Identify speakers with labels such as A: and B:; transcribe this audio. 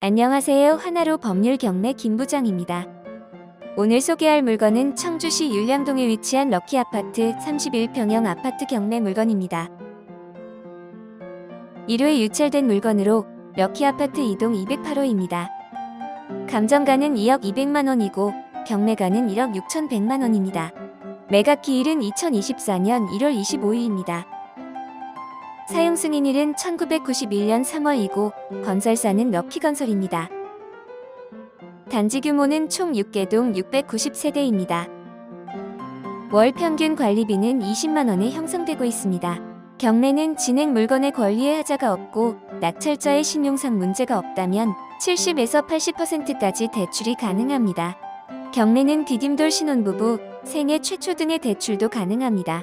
A: 안녕하세요. 하나로 법률 경매 김부장입니다. 오늘 소개할 물건은 청주시 율량동에 위치한 럭키 아파트 31평형 아파트 경매 물건입니다. 1회 유찰된 물건으로 럭키 아파트 2동 208호입니다. 감정가는 2억 200만 원이고 경매가는 1억 6,100만 원입니다. 매각 기일은 2024년 1월 25일입니다. 사용 승인일은 1991년 3월이고 건설사는 럭키건설입니다. 단지 규모는 총 6개동 690세대입니다. 월 평균 관리비는 20만 원에 형성되고 있습니다. 경매는 진행 물건의 권리에 하자가 없고 낙찰자의 신용상 문제가 없다면 70에서 80%까지 대출이 가능합니다. 경매는 디딤돌 신혼부부, 생애 최초 등의 대출도 가능합니다.